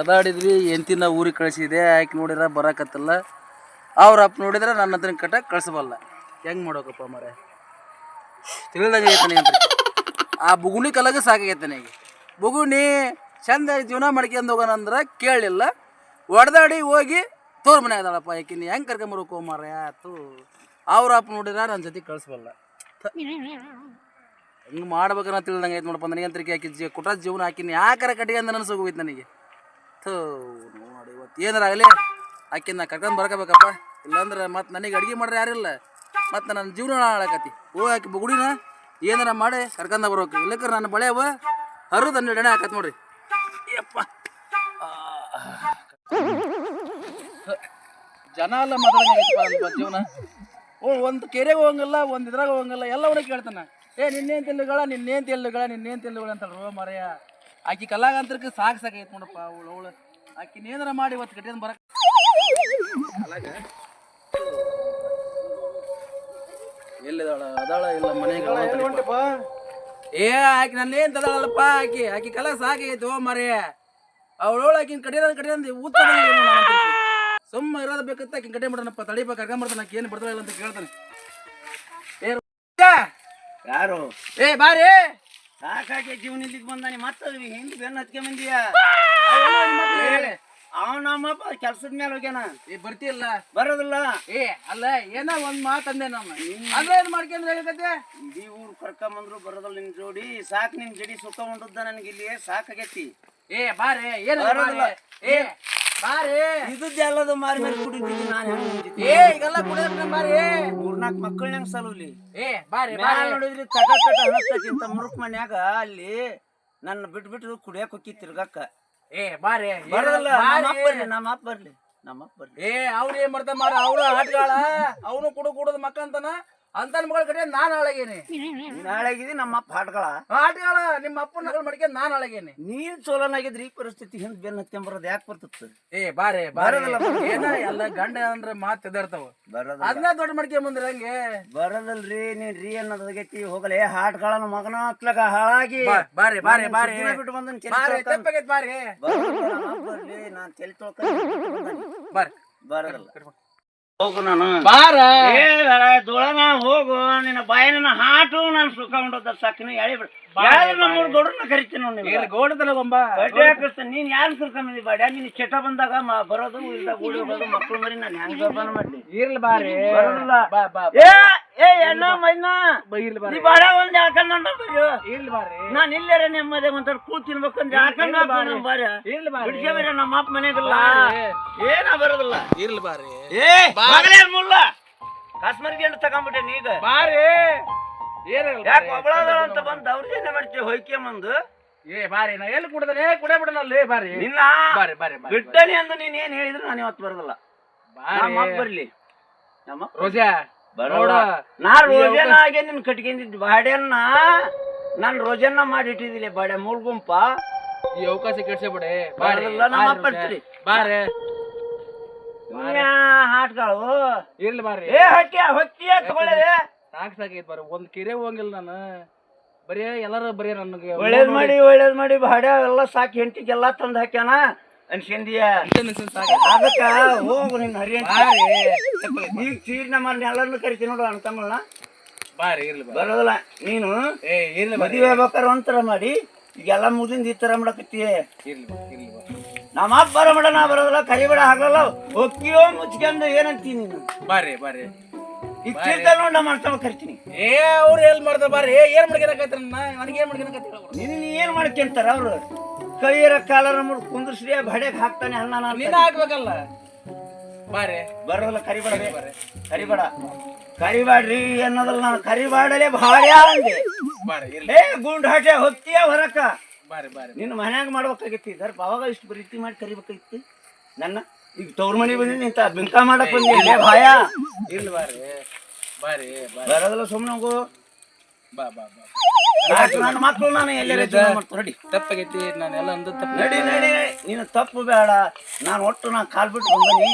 ಹೊಡೆದಾಡಿದ್ವಿ ಎಂತಿನ ಊರಿಗೆ ಕಳಿಸಿದೆ, ಆಕೆ ನೋಡಿದ್ರೆ ಬರಕತ್ತಲ್ಲ. ಅವ್ರ ಅಪ್ಪ ನೋಡಿದ್ರೆ ನನ್ನ ಹತ್ರ ಕಟ್ಟ ಕಳ್ಸಬಲ್ಲ. ಹೆಂಗ್ ಮಾಡೋಕಪ್ಪ ಮರೆ ತಿಳಿದಂಗೆ ಐತೆ ಅಂತ ಆ ಬುಗುಣಿ ಕಲಗ ಸಾಕಾಗೈತೆ ನನಗೆ. ಬುಗುಣಿ ಚಂದ ಜೀವನ ಮಾಡ್ಕೊಂಡು ಹೋಗೋಣ ಅಂದ್ರೆ ಕೇಳಿಲ್ಲ. ಹೊಡೆದಾಡಿ ಹೋಗಿ ತೋರ್ ಮನೆ ಅದಳಪ್ಪ ಆಕಿನ ಹೆಂಗೆ ಕರ್ಕೊಂಬರ್ಬೇಕು ಮರ ಆತು ಅವ್ರ ಅಪ್ಪ ನೋಡಿದ್ರೆ ನನ್ನ ಜೊತೆ ಕಳಿಸ್ಬಲ್ಲ. ಹಿಂಗೆ ಮಾಡ್ಬೇಕನ್ನ ತಿಳಿದಂಗೆ ಐತೆ ನೋಡಪ್ಪ. ನನಗೆ ಅಂತರಿಕೆ ಜೀವ ಕೊಟ್ಟ ಜೀವನ ಹಾಕಿನಿ ಯಾಕರ ಕಟ್ಟಿಗೆ ಅಂತ ನನಗೆ ಹೋಗಿತ್ತು ನನಗೆ. ಥೂ, ನೋಡಿ, ಇವತ್ತು ಏನಾರ ಆಗಲಿ, ಆಕಿನ ಕರ್ಕೊಂಡು ಬರ್ಕೋಬೇಕಪ್ಪ. ಇಲ್ಲಾಂದ್ರೆ ಮತ್ತೆ ನನಗೆ ಅಡುಗೆ ಮಾಡ್ರೆ ಯಾರಿಲ್ಲ ಮತ್ತು ನನ್ನ ಜೀವನ ಹಾಳಾಕತಿ. ಓ, ಆಕಿ ಬುಗುಡಿನ, ಏನಾರ ಮಾಡಿ ಕರ್ಕೊಂಡ ಬರ್ಬೇಕು. ಇಲ್ಲಕ್ರೆ ನನ್ನ ಬಳೆ ಅವ ಹರಿದು ಹನ್ನೆರಡು ಹಾಕತ್ ನೋಡ್ರಿ. ಯಪ್ಪ. ಜನ ಎಲ್ಲ ಮಾತಾಡಂಗೈತಪ್ಪ ಜೀವನ. ಓ, ಒಂದು ಕೆರೆಗೆ ಹೋಗಂಗಿಲ್ಲ, ಒಂದು ಇದ್ರಾಗ ಹೋಗಂಗಿಲ್ಲ, ಎಲ್ಲವನ್ನ ಕೇಳ್ತಾನೆ. ಏ, ನಿನ್ನೇನು ತಿಲ್ಲುಗಳ ನಿನ್ನೇನು ತಿಲ್ಲುಗಳ ನಿನ್ನೇನು ತಿಲ್ಲುಗಳ ಅಂತ ರೋ ಮರೆಯ. ಆಕಿ ಕಲಾಗಂತರಕ್ಕೆ ಸಾಕು ಸಾಕೈತೆ ನೋಡಪ್ಪ ಅವಳು ಅವಳು. ಆಕಿನ ಏನಾರ ಮಾಡಿ ಇವತ್ತು ಕಟ್ಟಿಯನ್ ಬರಕ್ಕೆ ಎಲ್ಲಿದಾಳ? ಅದಾಳ ಇಲ್ಲ ಮನೆಗೆ? ಏ ಆಕಿ ನನ್ನೇನ್ ತದಾಳಲ್ಲಪ್ಪ ಆಕಿ? ಆಕಿ ಕಲ ಸಾಕೈತೆ ಓ ಮರಿ. ಅವಳೋಳು ಆಕಿನ ಕಡಿಯೋದ್ ಕಡಿಯೋದ್ ಊತ ಸುಮ್ಮ ಇರೋದು ಬೇಕಂತ ಆಕಿನ ಕಡೆ ಬಿಡೋಣಪ್ಪ ತಡಿಪ ಕರ್ಕೊಂಬರ್ತಾನೆ ಆಕಿ ಏನು ಇಲ್ಲ ಅಂತ ಕೇಳ್ತಾನೆ. ಏ ಯಾರು? ಏ ಬಾರಿ! ಸಾಕಾಗಿ ಜೀವನ ಇಲ್ಲಿಗೆ ಬಂದಾನೆ ಮತ್ತೆ ಹಿಂದ ಬೆನ್ನ ಹತ್ಕೆ ಮಂದಿಯ ಅವ ನಮ್ಮಪ್ಪ ಕೆಲ್ಸದ ಮೇಲೆ ಹೋಗ್ಯಾನ. ಏ ಬರ್ತಿಲ್ಲ ಬರೋದಿಲ್ಲ. ಏ ಅಲ್ಲ ಏನ ಒಂದ್ ಮಾತಂದೆ ನಮ್ಮ ಅಂದ್ರೆ ಏನ್ ಮಾಡ್ಕೊಂಡ್ ಹೇಳಕತ್ತೆ? ಇಡೀ ಊರ್ ಕರ್ಕೊಂಬಂದ್ರು ಬರೋದಿಲ್ಲ ನಿನ್ ಜೋಡಿ. ಸಾಕ್ ನಿನ್ ಜಡಿ ಸುಖ ಉಂಡದ್ದ ನನಗೆ ಇಲ್ಲಿ. ಸಾಕಾಗೈತಿ. ಏ ಬಾರೆ ಏನ್ ಬರೋದಿಲ್ಲ. ಏ ಬಾರೆ. ಇದ್ದದ್ದು ಎಲ್ಲದು ಮಾರಿ ಮೇಲೆ ಕುಡಿತೀನಿ ನಾನು ಏ ಈಗೆಲ್ಲ ಕುಡಿದ್ರೆ ಬಾರಿ. ಮೂರ್ನಾಲ್ಕು ಮಕ್ಕಳನ್ನ ಹೆಂಗ್ ಸಲುಲಿ? ಏ ಬಾರೆ ಬಾರಿ. ನೋಡಿದ್ರಿ ತಟ ತಟ ಹಣಕ್ಕಿಂತ ಮುರುಕ್ ಮನ್ಯಾಗ ಅಲ್ಲಿ ನನ್ನ ಬಿಟ್ಟು ಬಿಟ್ಟು ಕುಡಿಯಕ್ ಹೋಗಿ ತಿರ್ಗಕ್ಕ ಏ ಬಾರೆ. ಬರಲ್ಲ ಬಾರೆ. ನಮ್ಮ ಅಪ್ಪ ಬರ್ಲಿ ನಮ್ಮ ಅಪ್ಪ ಬರ್ಲಿ ನಮ್ಮ ಅಪ್ಪ ಬರ್ಲಿ. ಏ ಅವ್ರು ಏನ್ ಮಾಡ್ತಾರ ಮಾರ ಅವ್ರು ಆಟಗಾಳ ಅವನು ಕುಡು ಕುಡದ್ ಮಕ್ಕಂತನ ಅಂತಾನ ಅಂತ ಮಗಳ ಕಡೆ ನಾನ್ ಹಾಳಾಗೇನಿ. ನಾಳೆಗಿದಿ ನಮ್ಮ ಅಪ್ಪ ಹಾಡ್ಗಳ. ಆಟಗಾಳ ನಿಮ್ಮ ಅಪ್ಪನ ಮಗಳು ಮಡಿಕೆ ನಾನ್ ಹಾಳಾಗೇನಿ. ನೀನ್ ಸೋಲನಾಗಿದ್ರಿ ಈ ಪರಿಸ್ಥಿತಿ ಹಿಂದ್ ಬೆನ್ ಹತ್ಕೊಂಬರೋದು ಯಾಕೆ ಬರ್ತದ ಏ ಬಾರೆ ಬಾರೆ. ಬರೋದಿಲ್ಲ. ಏನ ಎಲ್ಲ ಗಂಡ ಅಂದ್ರೆ ಮಾತ್ ಎದರ್ತಾವ ಬರೋದಲ್ಲ. ಅದನ್ನ ದೊಡ್ಡ ಮಡಿಕೆ ಬಂದ್ರ ಹಂಗೆ. ಬರೋದಲ್ರಿ ನೀನ್ ರೀ ಅನ್ನೋದಾಗೈತಿ ಹೋಗಲೇ ಹಾಟ್ಗಳನ್ನ ಮಗನ ಹತ್ಲಕ ಹಾಳಾಗಿ. ಬಾರಿ ಬಾರೆ ಬಾರೆ. ಬಿಟ್ಟು ಬಂದನ್ ಬಾರಿ ಬಾರೆ ಬಾರಿ ತಪ್ಪಾಗೈತ್ ಬಾರೆ. ನಮ್ಮ ನಾನ್ ತಲೆ ತೊಳ್ಕೊಂಡ್ ಬಾರೆ ಬರೋದಲ್ಲ. ಹೋಗು ನಾನು. ಬಾರ. ಏ ದೊಳನ ಹೋಗು. ನಿನ್ನ ಬಾಯಿನ ಹಾಟು ನಾನು ಸುಖ ಉಂಡದ ಸಾಕಿನ ಎಳಿ ಬಿಡ. ನಮ್ಮೂರು ಗೌಡ್ರನ್ನ ಕರಿತೀನಿ ನೋಡಿ ಇಲ್ಲಿ ಗೋಡ ತಲಗೊಂಬ ಬಡ್ಡೆ ಹಾಕಿಸ್ತಾನೆ. ನೀನ್ ಯಾರು ನೀನ್ ಚಟ ಬಂದಾಗ ಮ- ಬರೋದು ಹೋಗೋದು ಮಕ್ಳು ಮರಿ ನಾನು ಹೆಂಗ್ ಜೋಪಾನ ಮಾಡ್ಲಿ? ಇರ್ಲಿ ಬಾರೆ. ಬರೋದಿಲ್ಲ. ಏ ಏ ಎಣ್ಣ ಮೈನ? ಬಾ, ಇರ್ಲಿ ಈ ಬಾರೆ ಬಾಡ ಒಂದ್ ಯಾಕಂದ ಬರ್ರಿ ಇರ್ಲಿ ಬಾರೆ ನಾನ್ ಇಲ್ಲೇ ನೆಮ್ಮದಿ ಒಂದ್ ಕೂತ್ ತಿನ್ಬೇಕಂದ್ರೆ ಯಾಕಂದ ಬಾರ? ಇರ್ಲಿ ಬಾರೆ ಬಿಡ್ಸೇ ಬೇರೆ ನಮ್ಮ ಅಪ್ಪ ಮನೆಗಲ್ಲ. ಬಾರೆ. ಏನ ಬರೋದಿಲ್ಲ? ಇರ್ಲಿ ಬಾರೆ ಏ ಬಾಗಲೇ ಕಾಶ್ಮೀರ್ಗೆ ತಗೊಂಡ್ಬಿಟ್ಟೆ ಬಾರಿ ಏನಾಗಲ್ಲ ಯಾಕೆ ಬಾರೆ. ಒಬ್ಬಳದ ಅಂತ ಬಂದು ದೌರ್ಜನ್ಯ ಮಾಡ್ತೀವಿ ಹೊಯ್ಕೆ ಬಂದು ಏ ಬಾರಿ ನಾ ಎಲ್ಲಿ ಕುಡ್ದಾನೆ? ಬಿಡನಲ್ಲ ಏ ಬಾರಿ ನಿನ್ನ ಬಾರಿ ಬಾರಿ ಬಾರೆ ಬಿಟ್ಟನಿ ಅಂದು ನೀನ್ ಏನ್ ಹೇಳಿದ್ರು ನಾನು ಇವತ್ತು ಬರೋದಿಲ್ಲ. ನಮ್ಮ ಬರಲಿ ಬರ್ಲಿ. ನಮ್ಮ ರೋಜಾ. ಬರೋಣ ನಾ ರೋಜನ ಆಗಿ ನಿನ್ ಕಟ್ಕೊಂಡಿದ್ ಬಾಡ್ಯನ್ನ ನಾನ್ ರೋಜನ್ನ ಮಾಡಿಟ್ಟಿದಿಲ್ಲ ಬಾಡ್ಯ ಮೂರ್ ಗುಂಪ. ಈ ಅವಕಾಶ ಕೆಡ್ಸಬೇಡೆ ಬಾರೆ ಹಾಟ್ಗಳು ಇರ್ಲಿ ಬಾರಿ. ಏ ಹಕ್ಕಿ ಹೊತ್ತಿಯ ತಗೊಳ್ಳೆ. ಸಾಕ್ ಸಾಕೈತ್ ಬಾರೆ. ಒಂದ್ ಕೆರೆ ಹೋಗಿಲ್ಲ ನಾನು. ಬರೀ ಎಲ್ಲಾರು ಬರೀ ನನಗೆ. ಒಳ್ಳೇದ್ ಮಾಡಿ ಒಳ್ಳೇದ್ ಮಾಡಿ ಬಾಡ್ಯ ಎಲ್ಲ ಸಾಕಿ ಹೆಂಡತಿಗೆಲ್ಲ ತಂದ್ ಹಾಕ್ಯಾನ. ಅನ್ಸ್ಕೊಂಡಿಯ ಅದಕ್ಕ ಹೋಗು ನಿನ್ ಹರಿ ಈಗ ಚೀರ್ ನಮ್ಮ ಎಲ್ಲರನ್ನು ಕರಿತೀನಿ ನೋಡು ಅಣ್ಣ ಬಾರಿ ಇರ್ಲಿ ಬಾರೆ. ಬರೋದಿಲ್ಲ. ನೀನು ಏ ಇರ್ಲಿ ಮದುವೆ ಬೇಕಾರೆ ಒಂಥರ ಮಾಡಿ ಈಗೆಲ್ಲ ಮುಗಿದಿಂದ ಈ ಥರ ಮಾಡಕತ್ತಿ ಇರ್ಲಿ ಇರ್ಲಿ ಬಾರೆ. ನಮ್ಮ ಅಪ್ಪ ಬರೋ ಮಾಡ ನಾ ಬರೋದಿಲ್ಲ ಕರಿಬೇಡ ಆಗಲ್ಲ ಹೊಕ್ಕಿಯೋ ಮುಚ್ಕೊಂಡು ಏನಂತೀನಿ ನೀನು? ಬಾರಿ ಬಾರಿ. ಈಗ ಚೀರ್ತ ನೋಡಿ ನಮ್ಮ ಅಣ್ಣ ಕರಿತೀನಿ. ಏ ಅವ್ರು ಎಲ್ ಮಾಡ್ತಾರ ಬಾರಿ? ಏನ್ ಮಾಡ್ಕೊಳಕೈತ್ರ ನನಗೆ ಏನ್ ಮಾಡ್ಕೊಳಕತ್ತಿ ನೀನು ನೀ ಏನ್ ಮಾಡ್ಕೊಂತಾರ ಅವ್ರು? ಕೈಯರ ಕಾಲರ ಮುಡ್ ಕುಂದ್ರಿಸ್ರಿ ಬಡೆಗ್ ಹಾಕ್ತಾನೆ ಅನ್ನ ನಾನು ನೀನ ಹಾಕ್ಬೇಕಲ್ಲ ಬಾರಿ. ಬರೋದಲ್ಲ ಕರಿಬೇಡ. ಕರಿಬೇಡ. ಕರಿಬೇಡ್ರಿ ಅನ್ನೋದಲ್ಲ ನಾನು. ಕರಿಬಾಡಲೆ ಭಾರಿ ಅಂದೆ. ಬಾರಿ ಇರ್ಲಿ. ಏ ಗುಂಡ್ ಹಾಟೆ ಹೊತ್ತಿಯ ಹೊರಕ. ಬಾರಿ ಬಾರಿ. ನಿನ್ನ ಮನ್ಯಾಗ ಮಾಡ್ಬೇಕಾಗಿತ್ತು. ಇದರ ಅವಾಗ ಇಷ್ಟು ಪ್ರೀತಿ ಮಾಡಿ ಕರಿಬೇಕಾಗಿತ್ತು. ನನ್ನ ಈಗ ತವ್ರ ಮನೆ ಬಂದಿ ನಿಂತ ಬಿಂಕ ಮಾಡಕ್ ಬಂದಿ ಭಾಯ ಇಲ್ಲ ಬಾರಿ. ಬಾರಿ ಬರೋದಲ್ಲ ಬರೋದಿಲ್ಲ ಸುಮ್ಮನೆ ಹೋಗು. ಬಾ ಬಾ ಬಾ ನನ್ನ ಮಕ್ಕಳು ನಾನು ಎಲ್ಲರ ಜೀವನ ಮಾಡ್ತು ನಡಿ. ತಪ್ಪಾಗೈತಿ ಎಲ್ಲ ಅಂದ ತಪ್ಪು. ನಡಿ ನಡಿ. ನೀನು ತಪ್ಪು ಬೇಡ. ನಾನು ಒಟ್ಟು ನಾನು ಕಾಲ್ ಬಿಟ್ಟು ಬಂದನಿ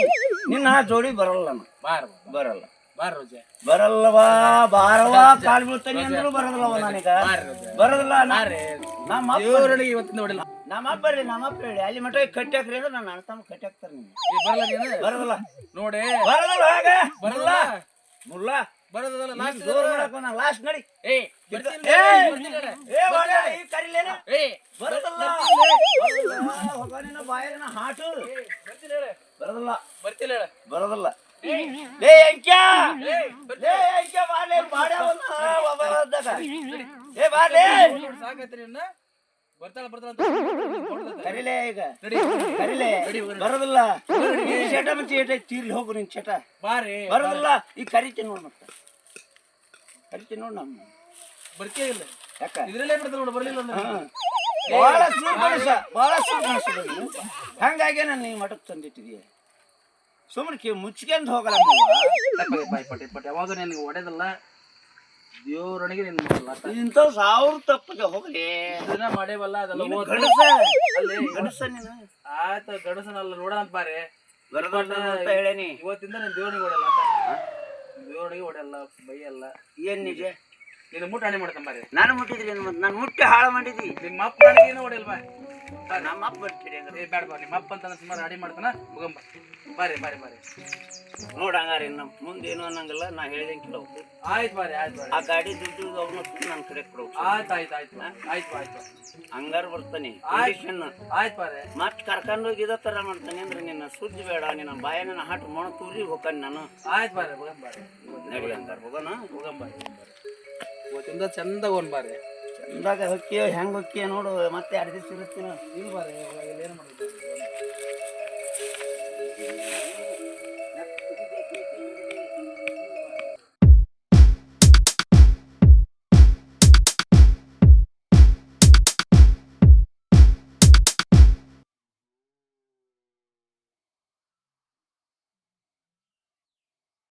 ನಿನ್ನ ಜೋಡಿ ಬರಲ್ಲ ನಾನು. ಬಾರ ಬರಲ್ಲ. ಬಾರ್ ರೋಜಾ. ಬರಲ್ಲವಾ ಬಾರವಾ ಕಾಲ್ ಬೀಳ್ತಾನೆ ಅಂದ್ರೂ ಬರೋದಿಲ್ಲವ ನನಗ? ಬಾರಿ ರೋಜಾ. ಬರೋದಿಲ್ಲ ನಾ- ನೋಡಿಲ್ಲ ನಮ್ಮ ಅಪ್ಪ ದೇವರಳಿಗೆ ನಮ್ಮ ರೀ ಹೇಳಿ. ಅಲ್ಲಿ ಮಟ್ಟ ಕಟ್ಟಾಕ್ರಿ ಅಂದ್ರೆ ನಾನು ಅಣ್ಣ ತಮ್ಮ ಕಟ್ಟಾಕ್ತಾರೆ ಏ, ಬರಲ್ಲ ನೀನು? ಬರೋದಿಲ್ಲ ನೋಡಿ. ಬರಲ್ಲ ಬರಲ್ಲ. ಮುಲ್ಲ. ಬರೋದಲ್ಲ ಲಾಸ್ಟ್ ಜೋರ್ ಮಾಡಕ್ ಲಾಸ್ಟ್ ನಡಿ. ಏ ಏ, ಬರ್ತೀನಿ ಏ, ಏ, ಈ ಕರಿಲೇನ? ಏ ಬರೋದಿಲ್ಲ. ಬರೋದಿಲ್ಲ. ಹೋಗ ನಿನ್ನ ಬಾಯಿನ ಹಾಟು. ಬರ್ತೀನಿ ಹೇಳ. ಬರೋದಿಲ್ಲ. ಬರ್ತೀನಿ ಹೇಳ. ಬರೋದಿಲ್ಲ. ಲೇ ಅಂಕ್ಯ. ಲೇ ಅಂಕ್ಯ ಬಾಲೆ ಬಾಡ್ಯ ಒಂದು ಒಬ್ಬ ಏ ಬಾಲೆ ಸಾಕೈತ್ರಿ ಅನ್ನ ಬರ್ತಾಳ ಬರ್ತಾಳ ಅಂತ ನೋಡ್ದತ್ತ. ಈಗ. ನಡಿ. ಕರಿಲೆ. ನಡಿ ಹೋಗೋಣ. ಬರೋದಿಲ್ಲ. ಈ ಚಟ ಹೋಗು ನಿನ್ ಚಟ ಬಾರಿ. ಬರೋದಿಲ್ಲ. ಈಗ ಕರಿತೀನಿ ನೋಡ್ ಮತ್ತೆ. ಕರಿತೀನಿ ನೋಡಿ ನಮ್ಮ ಬರ್ಕೇ ಇಲ್ಲ ಯಾಕ ಇದ್ರಲ್ಲೇ ಬಿಡ್ತಾರ ನೋಡಿ ಬರ್ಲಿಲ್ಲ. ಬಹಳ ಸೂರ್ ಬಹಳ ಸುರ್ಕಣಿಸದ ಹಂಗಾಗಿ ನಾನು ನೀವು ಮಠಕ್ಕೆ ತಂದಿಟ್ಟಿದೀಯ ಸುಮ್ಮನೆ ಕಿ ಮುಚ್ಕೊಂಡು ಹೋಗಲ್ಲ ಬಾಯ್ ಪಟ್ಟಿ ಪಟ್ಟಿ ಅವಾಗ ನಿನಗೆ ಹೊಡೆದಲ್ಲ ದೇವ್ರೊಳಗೆ ನಿನ್ ಮಾಡಲ್ಲ ಆತ. ಇಂಥ ಸಾವಿರ ತಪ್ಪಿಗೆ ಹೋಗಲಿ ಇದನ್ನ ಮಾಡೇವಲ್ಲ ಅದಲ್ಲ ಗಣಸ ಅಲ್ಲಿ ನೀನು ಆತ ಗಡಸನಲ್ಲ ನೋಡೋಣ ಬಾರಿ ಬರಬಾರ್ದು ಅಂತ ಹೇಳೇನಿ ಇವತ್ತಿಂದ ನಾನು ದೇವ್ರಿಗೆ ಹೊಡೆಯಲ್ಲ ಆತ ದೇವ್ರಿಗೆ ಹೊಡೆಯಲ್ಲ ಬೈಯಲ್ಲ. ಏನ್ ನಿಜ? ನೀನು ಮುಟ್ಟ ಮಾಡ್ತಾನೆ ಬಾರಿ. ನಾನು ಮುಟ್ಟಿದ್ರಿ ಮತ್ತೆ ನಾನು ಮುಟ್ಟಿ ಹಾಳು ಮಾಡಿದಿ ನಿಮ್ಮ ಅಪ್ಪ ನನಗೇನು ಹೊಡೆಯಲ್ವಾ? ನಮ್ಮ ಅಪ್ಪ ಬರ್ತೀರಿ ಬೇಡ ಬಾ ನಿಮ್ಮ ಅಪ್ಪ ಅಂತಂದ್ರೆ ಸುಮಾರು ಅಡಿ ಮಾಡ್ತಾನ? ಮುಗಂಬ ಬಾರಿ ಬಾರಿ ಬಾರಿ. ನೋಡ ಹಂಗಾರೆ ಇನ್ನು ಮುಂದೆ ಏನು ಅನ್ನಂಗಿಲ್ಲ ನಾ ಹೇಳಿದಂಗೆ ಕೇಳಬೇಕು. ಆಯ್ತು ಬಾರಿ ಆಯ್ತು ಆ ಗಾಡಿ ದುಡ್ಡು ಅವ್ನು ನನ್ನ ಕಡೆ ಕೊಡು ಆಯ್ತು ಆಯ್ತು ಆಯ್ತು ಆಯ್ತು ಆಯ್ತು ಹಂಗಾರ ಬರ್ತಾನೆ ಆಯ್ತು. ಬಾರಿ. ಮತ್ತೆ ಕರ್ಕೊಂಡು ಹೋಗಿ ಇದೇ ತರ ಮಾಡ್ತಾನೆ ಅಂದ್ರೆ ನಿನ್ನ ಸುದ್ದಿ ಬೇಡ ನಿನ್ನ ಬಾಯಿನ ಹಾಟು ಮೊಣ ತೂರಿ ಹೋಗ್ತಾನೆ ನಾನು. ಆಯ್ತು ಬಾರಿ ಮುಗಂಬ ಬಾರಿ. ನಡಿ ಹಂಗಾರ ಹೋಗೋಣ? ಮುಗಂಬ ಬಾರಿ ಇವತ್ತಿಂದ ಚಂದ ಒಂದ್ ಚಂದಾಗ ಹೊಕ್ಕಿಯೋ ಹೆಂಗ್ ಹೊಕ್ಕಿಯೋ ನೋಡು ಮತ್ತೆ ಎರಡು ದಿವಸ ಇರುತ್ತೀನೋ ಇಲ್ಲ ಬಾರಿ ಏನು ಮಾಡಿದ್ದೆ